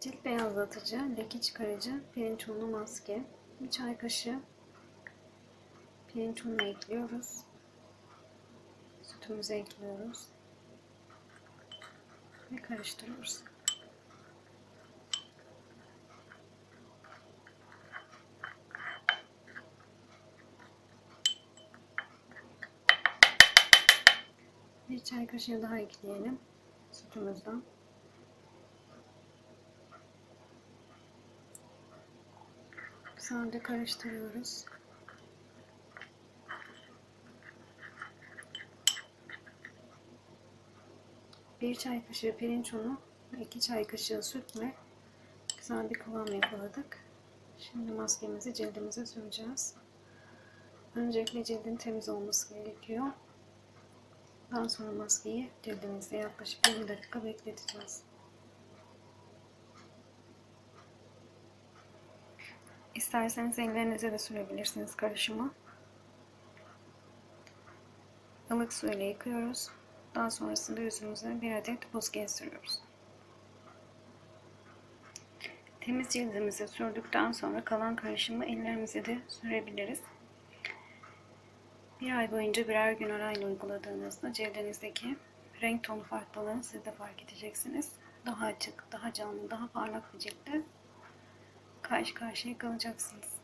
Cilt beyazlatıcı, leke çıkarıcı, pirinç unlu maske. Bir çay kaşığı pirinç unu ekliyoruz. Sütümüzü ekliyoruz. Ve karıştırıyoruz. Bir çay kaşığı daha ekleyelim sütümüzden. Güzelce karıştırıyoruz. Bir çay kaşığı pirinç unu, iki çay kaşığı sütle güzel bir kıvam yakaladık. Şimdi maskemizi cildimize süreceğiz. Öncelikle cildin temiz olması gerekiyor. Daha sonra maskeyi cildimizde yaklaşık 20 dakika bekleteceğiz. İsterseniz ellerinize de sürebilirsiniz karışımı. Ilık su ile yıkıyoruz. Daha sonrasında yüzümüze bir adet buz gezdiriyoruz. Temiz cildimize sürdükten sonra kalan karışımı ellerimize de sürebiliriz. Bir ay boyunca birer gün arayla uyguladığınızda cildinizdeki renk tonu farklılığını siz de fark edeceksiniz. Daha açık, daha canlı, daha parlak bir ciltle karşı karşıya kalacaksınız.